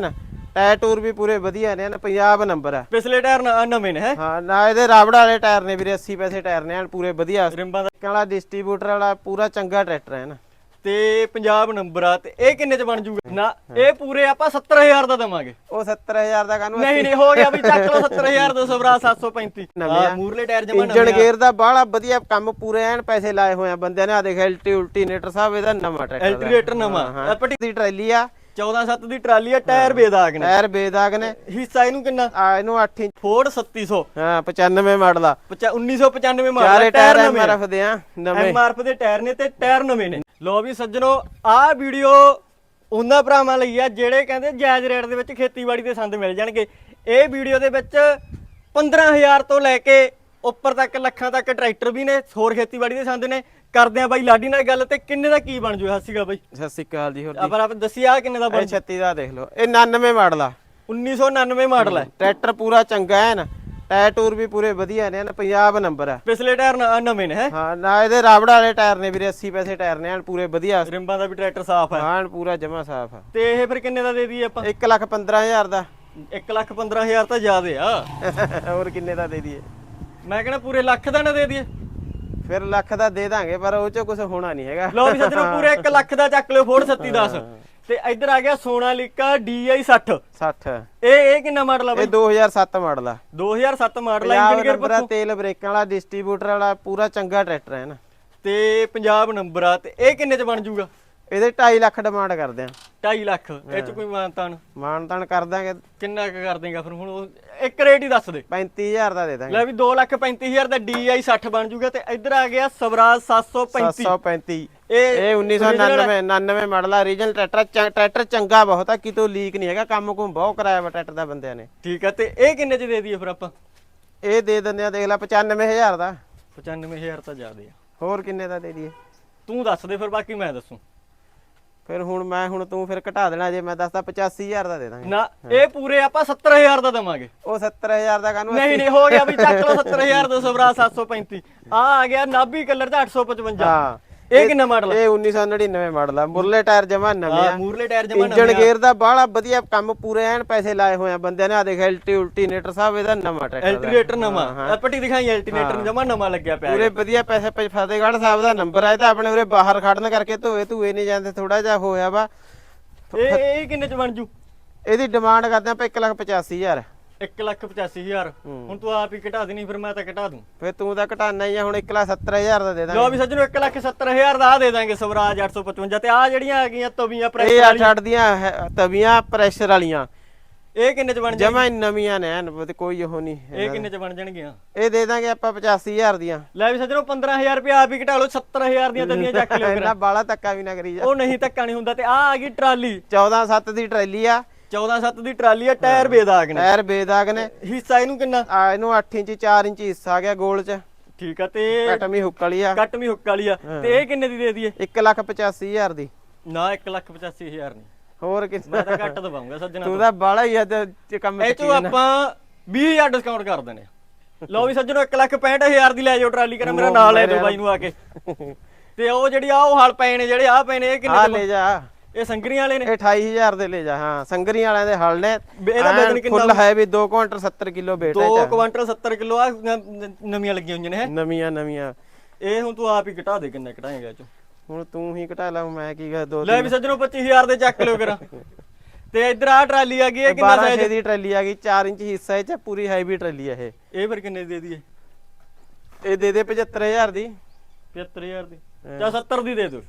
ਨਾ? Tyre tour ਵੀ ਪੂਰੇ ਵਧੀਆ ਨੇ ਨਾ ਪੰਜਾਬ ਨੰਬਰ ਆ ਪਿਛਲੇ ਟਾਇਰ ਨ- ਨਵੇਂ ਨੇ ਹੈ? ਹਾਂ ਨਾ ਇਹਦੇ ਰਾਬੜ ਵਾਲੇ ਟਾਇਰ ਨੇ ਵੀਰੇ 80 ਪੈਸੇ ਟਾਇਰ ਨੇ ਐਨ ਪੂਰੇ ਵਧੀਆ। ਰਿੰਬਾਂ ਦਾ ਵਾਲਾ ਡਿਸਟ੍ਰੀਬਿਊਟਰ ਵਾਲਾ ਪੂਰਾ ਚੰਗਾ ਟਰੈਕਟਰ ਹੈ ਨਾ। ਤੇ ਪੰਜਾਬ ਨੰਬਰ ਆ ਤੇ ਇਹ ਕਿੰਨੇ ਚ ਬਣ ਜੂਗਾ? ਨਾ ਇਹ ਪੂਰੇ ਆਪਾਂ 70000 ਦਾ ਦਵਾਂਗੇ। ਉਹ 70000 ਦਾ ਕਾਨੂੰ ਨਹੀਂ ਨਹੀਂ ਹੋ ਗਿਆ ਵੀ ਚੱਕ ਲਓ 70000 ਦਾ ਸਵਰਾ 735 ਨਵੇਂ ਆ। ਮੂਰਲੇ ਟਾਇਰ ਜਮਾ ਇੰਜਣ ਗੇਅਰ ਦਾ ਬਾਹਲਾ ਵਧੀਆ ਕੰਮ ਪੂਰੇ ਐਨ ਪੈਸੇ ਲਾਏ ਹੋਏ ਆ ਬੰਦਿਆਂ ਨੇ। ਆ ਦੇਖ ਐਲਟੀ ਉਲਟੀਨੇਟਰ ਸਾਹਿਬ ਇਹਦਾ ਨਵਾਂ ਟਰੈਕਟਰ ਦਾ। ਐਲਟੀਵੇਟਰ ਨਵਾਂ। ਹਾਂ ਪੱਟੀ ਦੀ ਟਰੈਲੀ ਆ 14 7 ਦੀ ਟਰਾਲੀ ਆ ਟਾਇਰ ਬੇਦਾਗ ਨੇ। ਟਾਇਰ ਬੇਦਾਗ ਨੇ। ਹਿੱਸਾ ਇਹਨੂੰ ਕਿੰਨਾ? ਆ ਇਹਨੂੰ 8 ਇੰਚ। ਫੋਰਡ 3700 ਹਾਂ 95 ਮਾਡਲ ਆ। 1995 ਮਾਡਲ ਟਾਇਰ ਟਾਇਰ ਨਵੇਂ। ਐਮਆਰਐਫ ਦੇ ਆ ਨਵੇਂ। ਐਮਆਰਐਫ ਦੇ ਟਾਇਰ ਨੇ ਤੇ ਟਾਇਰ ਨਵੇਂ ਨੇ। ਲੋ ਵੀ ਸੱਜਣੋ ਆਹ ਵੀਡੀਓ ਉਹਨਾਂ ਭਰਾਵਾਂ ਲਈ ਆ ਜਿਹੜੇ ਕਹਿੰਦੇ ਜਾਇਜ਼ ਰੇਟ ਦੇ ਵਿੱਚ ਖੇਤੀਬਾੜੀ ਦੇ ਸੰਦ ਮਿਲ ਜਾਣਗੇ। ਇਹ ਵੀਡੀਓ ਦੇ ਵਿੱਚ 15000 ਤੋਂ ਲੈ ਕੇ ਉੱਪਰ ਤੱਕ ਲੱਖਾਂ ਤੱਕ ਟਰੈਕਟਰ ਵੀ ਨੇ ਹੋਰ ਖੇਤੀਬਾੜੀ ਦੇ ਸੰਦ ਨੇ। ਕਰਦੇ ਆ ਬਾਈ ਲਾਡੀ ਨਾਲ ਗੱਲ ਤੇ ਕਿੰਨੇ ਦਾ ਕੀ ਬਣ ਜੂ ਹੱਸੀਗਾ ਬਾਈ। ਸਤਿ ਸ਼੍ਰੀ ਅਕਾਲ ਜੀ ਹੋਰ ਜੀ? ਆਪਾਂ ਆਪ ਦੱਸਿਆ ਕਿੰਨੇ ਦਾ ਇਹ ਬਣ 36 ਦਾ ਦੇਖ ਲਓ। ਇਹ 99 ਮਾਡਲ ਆ। 1999 ਮਾਡਲ ਹੈ ਟਰੈਕਟਰ ਪੂਰਾ ਚੰਗਾ ਹੈ ਨਾ। ਟਾਇਰ ਟੂਰ ਵੀ ਪੂਰੇ ਵਧੀਆ ਨੇ ਨਾ ਪੰਜਾਬ ਨੰਬਰ ਆ। ਪਿਛਲੇ ਟਾਇਰ ਨਵੇਂ ਨੇ ਹੈ? ਹਾਂ ਨਾ ਇਹਦੇ ਰਾਬੜ ਵਾਲੇ ਟਾਇਰ ਨੇ ਵੀਰੇ 80 ਪੈਸੇ ਟਾਇਰ ਨੇ ਐਨ ਪੂਰੇ ਵਧੀਆ। ਰਿੰਬਾਂ ਦਾ ਵੀ ਟਰੈਕਟਰ ਸਾਫ਼ ਹੈ ਹਾਂ ਪੂਰਾ ਜਮਾ ਸਾਫ਼ ਆ। ਤੇ ਇਹ ਫਿਰ ਕਿੰਨੇ ਦਾ ਦੇ ਦਈਏ ਆਪਾਂ? 1 ਲੱਖ 15000 ਦਾ। 1 ਲੱਖ 15000 ਤਾਂ ਜ਼ਿਆਦੇ ਆ। ਹੋਰ ਕਿੰਨੇ ਦਾ ਦੇ ਦਈਏ? ਮੈਂ ਕਹਿੰਦਾ ਪੂਰੇ ਲੱਖ ਦਾ ਨਾ ਦੇ ਦਈਏ। ਫਿਰ ਲੱਖ ਦਾ ਦੇ ਦਾਂਗੇ ਪਰ ਉਹ ਚ ਕੁਝ ਹੋਣਾ ਨਹੀਂ ਹੈਗਾ। ਲਓ ਵੀ ਸੱਜਣੋ ਪੂਰੇ 1 ਲੱਖ ਦਾ ਚੱਕ ਲਿਓ ਫੋੜ 3710 ਤੇ ਇੱਧਰ ਆ ਗਿਆ ਸੋਨਾਲੀਕਾ DI 60 60 ਇਹ ਇਹ ਕਿੰਨਾ ਮਾਡਲ ਆ ਇਹ ਬਈ 2007 ਮਾਡਲ ਆ। 2007 ਮਾਡਲ ਆ ਇੰਜਨ ਨੰਬਰ ਆ ਤੇਲ ਬ੍ਰੇਕਾਂ ਵਾਲਾ ਡਿਸਟ੍ਰੀਬਿਊਟਰ ਵਾਲਾ ਪੂਰਾ ਚੰਗਾ ਟਰੈਕਟਰ ਹੈ ਨਾ। ਤੇ ਪੰਜਾਬ ਨੰਬਰ ਆ ਤੇ ਇਹ ਕਿੰਨੇ ਚ ਬਣ ਜੂਗਾ? ਇਹਦੇ 2.5 ਲੱਖ ਡਿਮਾਂਡ ਕਰਦੇ ਆ। 2.5 ਲੱਖ ਇਹ ਚ ਕੋਈ ਮਾਨਤਾਨ? ਮਾਨ ਤਾਨ ਕਰ ਦਾਂਗੇ। ਕਿੰਨਾ ਕੁ ਕਰ ਦੇਗਾ ਫਿਰ? ਹੁਣ ਉਹ ਇੱਕ ਰੇਟ ਹੀ ਦੱਸ ਦੇ। 35000 ਦਾ ਦੇ ਦਾਂਗੇ। ਲੈ ਵੀ 2 ਲੱਖ 35000 ਦਾ DI 60 ਬਣ ਜੂਗਾ ਤੇ ਇੱਧਰ ਆ ਗਿਆ ਸਵਰਾਜ 735 735 ਇਹ ਇਹ 1999 99 ਮਾਡਲ ਆ। ਰੀਜਨਲ ਟਰੈਕਟਰ ਟਰੈਕਟਰ ਚੰਗਾ ਬਹੁਤ ਆ ਕਿਤੋਂ ਲੀਕ ਨਹੀਂ ਹੈਗਾ। ਕੰਮ ਕੁਮ ਬਹੁਤ ਕਰਾਇਆ ਵਾ ਟਰੈਕਟਰ ਦਾ ਬੰਦਿਆਂ ਨੇ। ਠੀਕ ਆ ਤੇ ਇਹ ਕਿੰਨੇ ਚ ਦੇ ਦਈਏ ਫਿਰ ਆਪਾਂ? ਇਹ ਦੇ ਦਿੰਦੇ ਆ ਦੇਖ ਲੈ 95000 ਦਾ। 95000 ਤਾਂ ਜ਼ਿਆਦੇ ਆ। ਹੋਰ ਕਿੰਨੇ ਦਾ ਦੇ ਦਈਏ? ਤੂੰ ਦੱਸ ਦੇ ਫਿਰ ਬਾਕੀ ਮੈਂ ਦੱਸੂ। ਫਿਰ ਹੁਣ ਮੈਂ ਹੁਣ ਤੂੰ ਫਿਰ ਘਟਾ ਦੇਣਾ ਜੇ ਮੈਂ ਦੱਸਦਾ 85000 ਦਾ ਦੇ ਦਾਂਗੇ। ਨਾ ਇਹ ਪੂਰੇ ਆਪਾਂ 70000 ਦਾ ਦਵਾਂਗੇ। ਉਹ 70000 ਦਾ ਕਾਨੂੰ ਨਹੀਂ ਨਹੀਂ ਹੋ ਗਿਆ ਵੀ ਚੱਕ ਲਓ 70000 ਦਾ ਸਵਰਾ 735 ਆ ਆ ਗਿਆ ਨਾਭੀ ਕਲਰ ਦਾ 855 ਹਾਂ। ਇਹ ਕਿੰਨਾ ਮਾਡਲ ਇਹ 1999 ਮਾਡਲ ਆ। ਮੁਰਲੇ ਟਾਇਰ ਜਮਾ ਨਵੇਂ ਆ। ਮੂਰਲੇ ਟਾਇਰ ਜਮਾ ਇੰਜਣ ਗੇਅਰ ਦਾ ਬਾਹਲਾ ਵਧੀਆ ਕੰਮ ਪੂਰੇ ਐਨ ਪੈਸੇ ਲਾਏ ਹੋਏ ਆ ਬੰਦਿਆਂ ਨੇ। ਆ ਦੇਖ ਐਲਟੀ ਉਲਟੀਨੇਟਰ ਸਾਹਿਬ ਇਹਦਾ ਨਵਾਂ ਟਰੈਕਟਰ ਐਲਟੀਨੇਟਰ ਨਵਾਂ। ਆ ਪੱਟੀ ਦਿਖਾਈ ਐਲਟੀਨੇਟਰ ਜਮਾ ਨਵਾਂ ਲੱਗਿਆ ਪਿਆ ਪੂਰੇ ਵਧੀਆ ਪੈਸੇ ਪੈ ਫਤਿਹਗੜ੍ਹ ਸਾਹਿਬ ਦਾ ਨੰਬਰ ਆ। ਇਹ ਤਾਂ ਆਪਣੇ ਉਰੇ ਬਾਹਰ ਖੜਨ ਕਰਕੇ ਧੋਏ ਧੂਏ ਨਹੀਂ ਜਾਂਦੇ ਥੋੜਾ ਜਿਹਾ ਹੋਇਆ ਵਾ। ਇਹ ਇਹ ਕਿੰਨੇ ਚ ਬਣ ਜੂ? ਇਹਦੀ ਡਿਮਾਂਡ ਕਰਦੇ ਆਪਾਂ 185000 185000 ਹੁਣ ਤੂੰ ਆਪ ਹੀ ਘਟਾ ਦੇਣੀ ਫਿਰ ਮੈਂ ਤਾਂ ਘਟਾ ਦੂੰ। ਫਿਰ ਤੂੰ ਤਾਂ ਘਟਾਣਾ ਹੀ ਆ ਹੁਣ 170000 ਦਾ ਦੇ ਦਾਂਗੇ। ਲੋ ਵੀ ਸੱਜਣੋ 170000 ਦਾ ਆ ਦੇ ਦਾਂਗੇ ਸਵਰਾਜ 855 ਤੇ ਆ ਜਿਹੜੀਆਂ ਆ ਗਈਆਂ ਤਵੀਆਂ ਪ੍ਰੈਸ ਇਹ ਅੱਠ ਅੱਠ ਦੀਆਂ ਹੈ- ਤਵੀਆਂ ਪ੍ਰੈਸ਼ਰ ਵਾਲੀਆਂ। ਇਹ ਕਿੰਨੇ ਚ ਬਣ ਜਾ ਜਮਾ ਹੀ ਨਵੀਆਂ ਨੇ ਐਨ ਤੇ ਕੋਈ ਉਹ ਨਹੀਂ ਇਹ ਕਿੰਨੇ ਚ ਬਣ ਜਾਣਗੀਆਂ? ਇਹ ਦੇ ਦਾਂਗੇ ਆਪਾਂ 85000 ਦੀਆਂ। ਲੈ ਵੀ ਸੱਜਣੋ 15000 ਰੁਪਏ ਆਪ ਹੀ ਘਟਾ ਲਓ 70000 ਦੀਆਂ ਤਵੀਆਂ ਚੱਕ ਲਿਓ ਫਿਰ ਇੰਨਾ ਬਾਲਾ ਧੱਕਾ ਵੀ ਨਾ ਕਰੀ ਜਾ। ਉਹ ਨਹੀਂ ਧੱਕਾ ਨਹੀਂ ਹੁੰਦਾ ਤੇ ਆ ਆ ਗਈ ਟਰਾਲੀ। 14 7 ਦੀ ਟਰੈਲੀ ਆ 14 7 ਦੀ ਟਰਾਲੀ ਆ ਟਾਇਰ ਬੇਦਾਗ ਨੇ। ਟਾਇਰ ਬੇਦਾਗ ਨੇ। ਹਿੱਸਾ ਇਹਨੂੰ ਕਿੰਨਾ? ਆ ਇਹਨੂੰ 8 ਇੰਚ 4 ਇੰਚ ਹਿੱਸਾ ਆ ਗਿਆ ਗੋਲ ਚ। ਠੀਕ ਆ ਤੇ ਕਟਮੀ ਹੁੱਕ ਵਾਲੀ ਆ। ਕੱਟ ਵੀ ਹੁੱਕ ਵਾਲੀ ਆ। ਤੇ ਇਹ ਕਿੰਨੇ ਦੀ ਦੇ ਦਈਏ? 185000 ਦੀ। ਨਾ 185000 ਨਹੀਂ। ਹੋਰ ਮੈਂ ਕਿੰਨਾ ਤਾਂ ਘੱਟ ਦਵਾਉਂਗਾ ਸੱਜਣਾ ਤੂੰ ਤਾਂ। ਬਾਲਾ ਹੀ ਆ ਤੇ ਕੰਮ ਇਹ ਚੋਂ ਆਪਾਂ 20000 ਡਿਸਕਾਊਂਟ ਕਰ ਦਿੰਦੇ ਲਓ ਵੀ ਸੱਜਣੋ 165000 ਦੀ ਲੈ ਜਾਓ ਟਰਾਲੀ ਕਰ ਮੇਰਾ ਨਾਲ ਲੈ ਦਿਓ ਬਾਈ ਨੂੰ ਆ ਕੇ। ਤੇ ਉਹ ਜਿਹੜੀ ਆ ਉਹ ਹਲ ਪਏ ਨੇ ਜਿਹੜੇ ਆ ਪਏ ਨੇ ਇਹ ਆ ਕਿੰਨੇ ਲੈ ਜਾ। ਇਹ ਸੰਗਰੀਆਂ ਵਾਲੇ ਨੇ? ਇਹ 28000 ਦੇ ਲੈ ਜਾ ਹਾਂ ਸੰਗਰੀਆਂ ਵਾਲਿਆਂ ਦੇ ਹਲ ਨੇ। ਇਹਦਾ ਵਜ਼ਨ ਕਿੰਨਾ ਫੁੱਲ ਹੈ ਵੀ 2 ਕੁਇੰਟਲ 70 ਕਿਲੋ weight 2 ਹੈ ਕੁਆਂਟਲ 70 ਕਿਲੋ ਆ ਨਵੀਆਂ ਲੱਗੀਆਂ ਹੋਈਆਂ ਨੇ ਨਵੀਆਂ ਨਵੀਆਂ। ਇਹ ਹੁਣ ਤੂੰ ਆਪ ਹੀ ਘਟਾ ਦੇ ਕਿੰਨੇ ਘਟਾਏਗਾ ਚੋ। ਹੁਣ ਤੂੰ ਹੀ ਘਟਾ ਲਾ ਮੈਂ ਕੀ ਕਰ ਦੋ ਲੈ ਵੀ ਸੱਜਣੋ 25000 ਦੇ ਚੱਕ ਲਿਓ ਕਰਾਂ ਤੇ ਇੱਧਰ ਆ ਟਰਾਲੀ ਆ ਗਈ ਇਹ ਕਿੰਨਾ 12 ਸਾਈਜ਼ ਦੀ ਟਰੈਲੀ ਆ ਗਈ 4 ਇੰਚ ਹਿੱਸਾ ਇਹ ਚ ਪੂਰੀ ਹੈਵੀ ਟਰੈਲੀ ਆ ਇਹ। ਇਹ ਫਿਰ ਕਿੰਨੇ ਦੀ ਦੇ ਦਈਏ? ਇਹ ਦੇ ਦੇ 75000 ਦੀ। 75000 ਦੀ। ਚਾ 70 ਦੀ ਦੇ ਦਿਓ।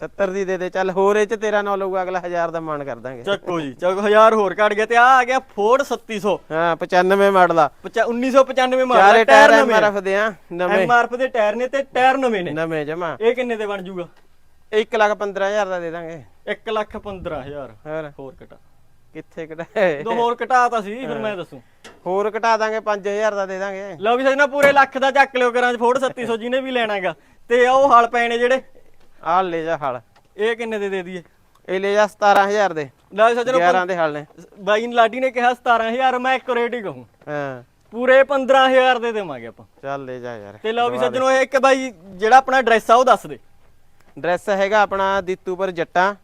70 ਦੀ ਦੇ ਦੇ ਚੱਲ ਹੋਰ ਇਹ ਚ ਤੇਰਾ ਨਾਲ ਲਊਗਾ ਅਗਲਾ 1000 ਦਾ ਮਾਨ ਕਰ ਦਾਂਗੇ। ਚੱਕੋ ਜੀ ਚੱਕ 1000 ਹੋਰ ਘਟ ਗਿਆ ਤੇ ਆ ਆ ਗਿਆ ਫੋਰਡ 3700 ਹਾਂ 95 ਮਾਡਲ ਆ। 1995 ਮਾਡਲ ਚਾਰੇ ਟਾਇਰ ਐਮਆਰਐਫ ਦੇ ਆ ਨਵੇਂ। ਐਮਆਰਐਫ ਦੇ ਟਾਇਰ ਨੇ ਤੇ ਟਾਇਰ ਨਵੇਂ ਨੇ। ਨਵੇਂ ਜਮਾ। ਇਹ ਕਿੰਨੇ ਦੇ ਬਣ ਜੂਗਾ? 1 ਲੱਖ 15000 ਦਾ ਦੇ ਦਾਂਗੇ। 1 ਲੱਖ 15000 ਹੋਰ। ਘਟਾ। ਕਿੱਥੇ ਘਟਾਏ? ਦੋ ਹੋਰ ਘਟਾਤਾ ਸੀ ਫਿਰ ਮੈਂ ਦੱਸੂ। ਹੋਰ ਘਟਾ ਦਾਂਗੇ 5000 ਦਾ ਦੇ ਦਾਂਗੇ। ਲਓ ਵੀ ਸਜਣਾ ਪੂਰੇ ਲੱਖ ਦਾ ਚੱਕ ਲਿਓ ਕਰਾਂ ਫੋਰਡ 3700 ਜਿਹਨੇ ਵੀ ਲੈਣਾਗਾ ਤੇ ਉਹ ਹਲ ਨੇ ਜਿਹੜੇ ਆਹ ਲੈ ਜਾ ਹਲ ਇਹ ਕਿੰਨੇ ਦੇ ਦੇ ਦਈਏ? ਇਹ ਲੈ ਜਾ 17000 ਦੇ। ਲੈ ਸਜਣਾ 11 ਦੇ ਹਲ। ਨੇ ਬਾਈ ਲਾਡੀ ਨੇ ਕਿਹਾ 17000 ਮੈਂ ਇੱਕ ਰੇਟ ਹੀ ਕਹੂੰ। ਹਾਂ। ਪੂਰੇ 15000 ਦੇ ਦੇਵਾਂਗੇ ਆਪਾਂ। ਚੱਲ ਲੈ ਜਾ ਯਾਰ। ਤੇ ਲਓ ਵੀ ਸੱਜਣੋ ਇਹ ਇੱਕ ਬਾਈ ਜਿਹੜਾ ਆਪਣਾ ਐਡਰੈਸ ਆ ਉਹ ਦੱਸ ਦੇ। ਡਰੈਸ ਹੈਗਾ ਆਪਣਾ ਦਿੱਤੂਪੁਰ ਜੱਟਾਂ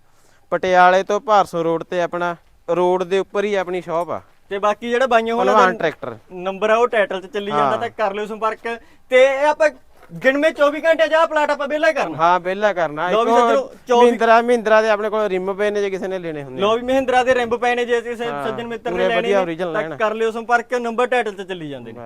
ਪਟਿਆਲੇ ਤੋਂ ਭਾਰਸੋ ਰੋਡ ਤੇ ਆਪਣਾ ਰੋਡ ਦੇ ਉੱਪਰ ਹੀ ਆਪਣੀ ਸ਼ਾਪ ਆ। ਤੇ ਬਾਕੀ ਜਿਹੜਾ ਬਾਈਆਂ ਹੋਣਾ ਟਰੈਕਟਰ। ਨੰਬਰ ਆ ਉਹ ਟਾਈਟਲ 'ਚ ਚੱਲੀ ਜਾਂਦਾ। ਤਾਂ ਕਰ ਲਿਓ ਸੰਪਰਕ। ਤੇ ਇਹ ਆਪਾਂ ਗਿਣਵੇਂ 24 ਘੰਟੇ ਜਾ ਪਲਾਟ ਆਪਾਂ ਵਿਹਲਾ ਕਰਨਾ। ਹਾਂ ਵਿਹਲਾ ਕਰਨਾ। ਵੀ ਸੱਜਣੋ, ਚੌਵੀ- ਮਹਿੰਦਰਾ ਮਹਿੰਦਰਾ ਦੇ ਆਪਣੇ ਕੋਲ ਰਿਮ ਪਏ ਨੇ ਜੇ ਕਿਸੇ ਨੇ ਲੈਣੇ ਹੁੰਦੇ। ਲੋ ਵੀ ਮਹਿੰਦਰਾ ਦੇ ਰਿੰਬ ਪਏ ਨੇ ਜੇ ਕਿਸੇ ਸੱਜਣ ਮਿੱਤਰ ਨੇ ਲੈਣੇ ਤਾਂ। ਕਰ ਲਿਓ ਸੰਪਰਕ ਨੰਬਰ ਟਾਈਟਲ 'ਚ ਚੱਲੀ ਜਾਂਦੇ ਨੇ।